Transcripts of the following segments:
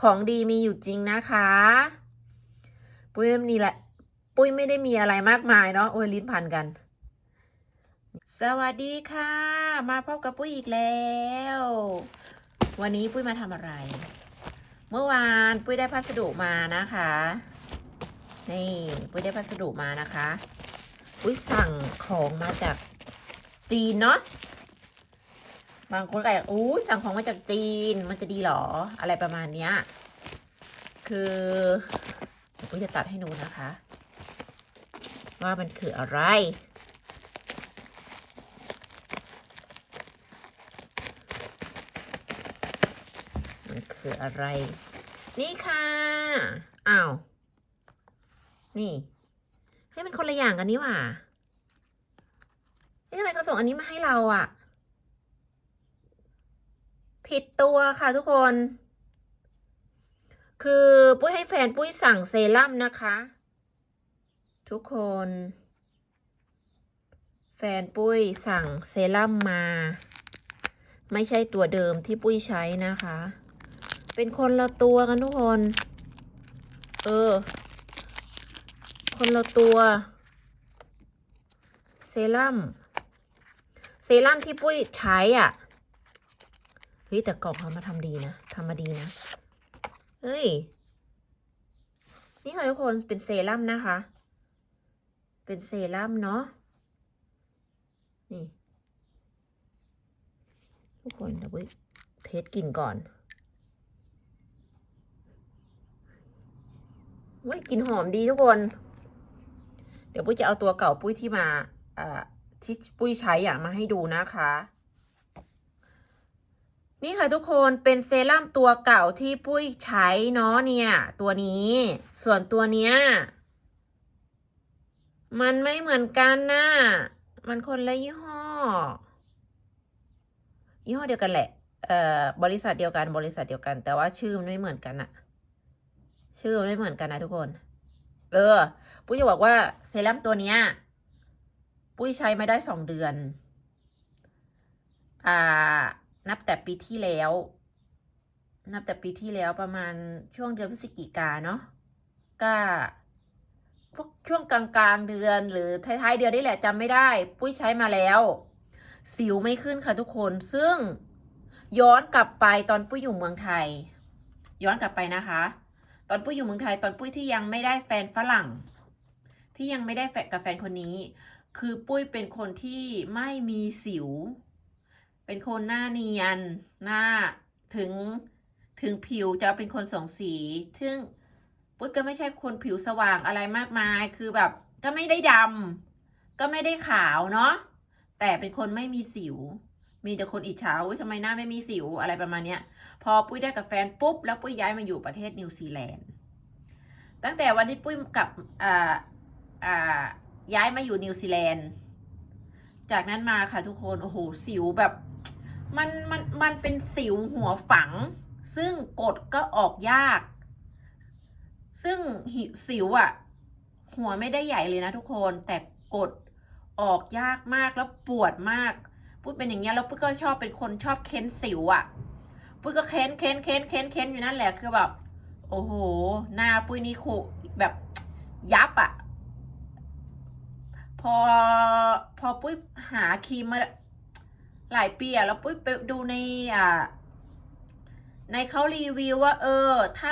ของดีมีอยู่จริงนะคะ ปุ้ยนี่แหละ ปุ้ยไม่ได้มีอะไรมากมายเนาะโอ้ยลิ้นพันกัน สวัสดีค่ะ มาพบกับปุ้ยอีกแล้ว วันนี้ปุ้ยมาทำอะไร เมื่อวานปุ้ยได้พัสดุมานะคะ นี่ปุ้ยได้พัสดุมานะคะ ปุ้ยสั่งของมาจากจีนเนาะ บางคนก็อยากอู้สั่งของมาจากจีน มันจะดีหรอ อะไรประมาณเนี้ย คือปุ้ยจะตัดให้หนูนะคะ ว่ามันคืออะไร มันคืออะไร นี่ค่ะ อ้าว นี่เฮ้ยมันคนละอย่างกันนี่หว่าเฮ้ยทำไมเขาส่งอันนี้มาให้เราอะ ผิดตัวค่ะทุกคน คือปุ้ยให้แฟนปุ้ยสั่งเซรั่มนะคะ ทุกคน แฟนปุ้ยสั่งเซรั่มมา ไม่ใช่ตัวเดิมที่ปุ้ยใช้นะคะ เป็นคนละตัวกันทุกคน เออ คนละตัวเซรั่มเซรั่มที่ปุ้ยใช้อะ เฮ้ยแต่กล่องเขามาทำดีนะทำมาดีนะเฮ้ย นี่ค่ะทุกคนเป็นเซรั่มนะคะ เป็นเซรั่มเนาะนี่ ทุกคนเดี๋ยวปุ้ยเทสกลิ่นก่อนว้ยกลิ่นหอมดีทุกคน เดี๋ยวปุ้ยจะเอาตัวเก่าปุ้ยที่มาอ่าที่ปุ้ยใช้อะมาให้ดูนะคะ นี่ค่ะทุกคนเป็นเซรั่มตัวเก่าที่ปุ้ยใช้เนาะเนี่ย ตัวนี้ ส่วนตัวเนี้ย มันไม่เหมือนกันนะมันคนละยี่ห้อ ยี่ห้อเดียวกันแหละเอ่อบริษัทเดียวกันบริษัทเดียวกัน แต่ว่าชื่อมันไม่เหมือนกันอะชื่อมันไม่เหมือนกันนะทุกคน เออ ปุ้ยจะบอกว่าเซรั่มตัวเนี้ย ปุ้ยใช้มาได้สองเดือน อ่า นับแต่ปีที่แล้ว นับแต่ปีที่แล้วประมาณช่วงเดือนพฤศจิกาเนาะก็พวกช่วงกลางๆเดือนหรือท้ายๆเดือนนี่แหละจำไม่ได้ ปุ้ยใช้มาแล้ว สิวไม่ขึ้นค่ะทุกคน ซึ่งย้อนกลับไปตอนปุ้ยอยู่เมืองไทย ย้อนกลับไปนะคะ ตอนปุ้ยอยู่เมืองไทย ตอนปุ้ยที่ยังไม่ได้แฟนฝรั่ง ที่ยังไม่ได้แฟนกับแฟนคนนี้ คือปุ้ยเป็นคนที่ไม่มีสิว เป็นคนหน้าเนียน หน้าถึงถึงผิวจะเป็นคนสองสี ซึ่งปุ้ยก็ไม่ใช่คนผิวสว่างอะไรมากมาย คือแบบก็ไม่ได้ดำก็ไม่ได้ขาวเนาะ แต่เป็นคนไม่มีสิว มีแต่คนอิจฉาอุ้ยทำไมหน้าไม่มีสิวอะไรประมาณเนี้ย พอปุ้ยได้กับแฟนปุ๊บ แล้วปุ้ยย้ายมาอยู่ประเทศนิวซีแลนด์ ตั้งแต่วันที่ปุ้ยกับอ่าอ่าย้ายมาอยู่นิวซีแลนด์ จากนั้นมาค่ะทุกคน โอ้โห สิวแบบ มันมันมันเป็นสิวหัวฝัง ซึ่งกดก็ออกยาก ซึ่งหิสิวอะหัวไม่ได้ใหญ่เลยนะทุกคนแต่กดออกยากมากแล้วปวดมากปุ้ยเป็นอย่างเงี้ยแล้วปุ้ยก็ชอบเป็นคนชอบเค้นสิวอะ่ะปุ้ยก็เค้นเค้นเค้นเค้นเค้นอยู่นั่นแหละคือแบบโอ้โหหน้าปุ้ยนี่คูแบบยับอะ่ะพอพอปุ้ยหาครีมมา หลายปีอะแล้วปุ้ยไปดูในอ่าในเขารีวิวว่า เออ ถ้า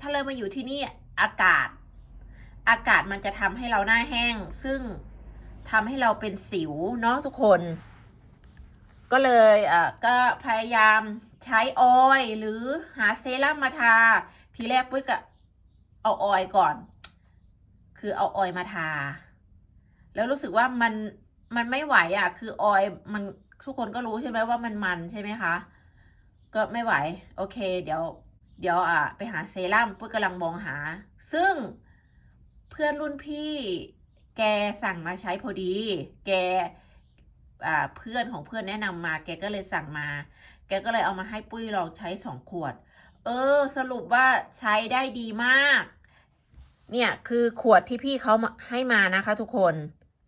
ถ้าเรามาอยู่ที่นี่อากาศ อากาศมันจะทำให้เราหน้าแห้ง ซึ่งทำให้เราเป็นสิวเนาะทุกคน ก็เลยอะก็พยายามใช้ออยล์หรือหาเซรั่มมาทา ทีแรกปุ้ยก็เอาออยล์ก่อน คือเอาออยล์มาทา แล้วรู้สึกว่ามันมันไม่ไหวอะ คือออยล์มัน ทุกคนก็รู้ใช่ไหมว่ามันมันใช่ไหมคะ ก็ไม่ไหว โอเค เดี๋ยว เดี๋ยวอะไปหาเซรั่มปุ้ยกำลังมองหา ซึ่งเพื่อนรุ่นพี่แกสั่งมาใช้พอดี แกอ่าเพื่อนของเพื่อนแนะนำมา แกก็เลยสั่งมา แกก็เลยเอามาให้ปุ้ยลองใช้สองขวด เออ สรุปว่าใช้ได้ดีมาก เนี่ยคือขวดที่พี่เขามาให้มานะคะทุกคน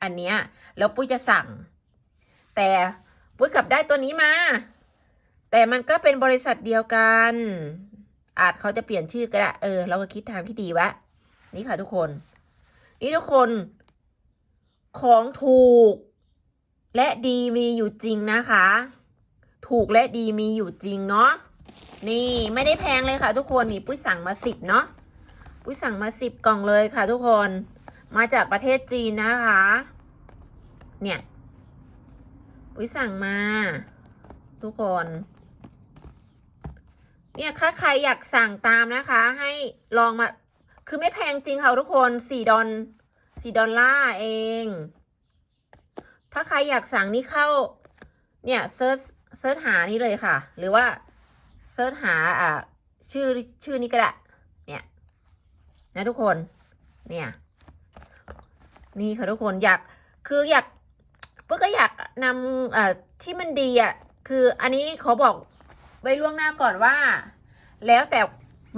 อันเนี้ย แล้วปุ้ยจะสั่ง แต่ ปุ้ยกลับได้ตัวนี้มา แต่มันก็เป็นบริษัทเดียวกัน อาจเขาจะเปลี่ยนชื่อก็ได้ เออ เราก็คิดทางที่ดีวะ นี่ค่ะทุกคน นี่ทุกคน ของถูก และดีมีอยู่จริงนะคะ ถูกและดีมีอยู่จริงเนาะ นี่ไม่ได้แพงเลยค่ะ ทุกคน นี่ปุ้ยสั่งมาสิบเนาะ ปุ้ยสั่งมาสิบกล่องเลยค่ะ ทุกคน มาจากประเทศจีนนะคะ เนี่ย ปุ้ยสั่งมา ทุกคน เนี่ยถ้าใครอยากสั่งตามนะคะ ให้ลองมา คือไม่แพงจริงค่ะทุกคนสี่ดอลสี่ดอลลาร์เอง ถ้าใครอยากสั่งนี่เข้า เนี่ยเซิร์ชเซิร์ชหานี่เลยค่ะ หรือว่าเซิร์ชหาอ่าชื่อชื่อนี้ก็ได้ เนี่ย นะทุกคน เนี่ย นี่ค่ะทุกคนอยาก คืออยาก เพื่อก็อยากนำที่มันดีอะคืออันนี้ขอบอกไว้ล่วงหน้าก่อนว่า แล้วแต่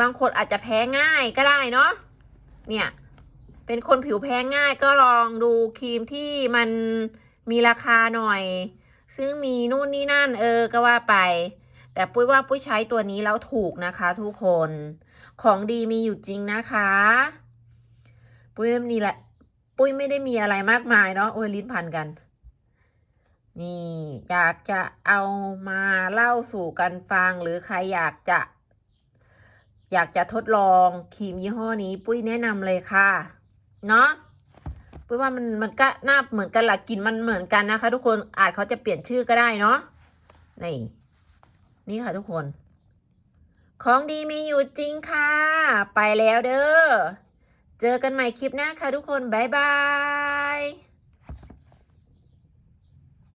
บางคนอาจจะแพ้ง่ายก็ได้เนาะเนี่ย เป็นคนผิวแพ้ง่ายก็ลองดูครีมที่มันมีราคาหน่อย ซึ่งมีนู่นนี่นั่นเออก็ว่าไป แต่ปุ้ยว่าปุ้ยใช้ตัวนี้แล้วถูกนะคะทุกคนของดีมีอยู่จริงนะคะ ปุ้ยนี่แหละ ปุ้ยไม่ได้มีอะไรมากมายเนาะโอ้ยลิ้นพันกัน นี่อยากจะเอามาเล่าสู่กันฟังหรือใครอยากจะ อยากจะทดลองครีมยี่ห้อนี้ ปุ้ยแนะนำเลยค่ะ เนาะปุ้ยว่ามันมันก็น่าเหมือนกันหละกลิ่นมันเหมือนกันนะคะ ทุกคนอาจเขาจะเปลี่ยนชื่อก็ได้เนาะนี่นี่ค่ะทุกคน ของดีมีอยู่จริงค่ะ ไปแล้วเด้อเจอกันใหม่คลิปหน้าค่ะทุกคน บ๊ายบาย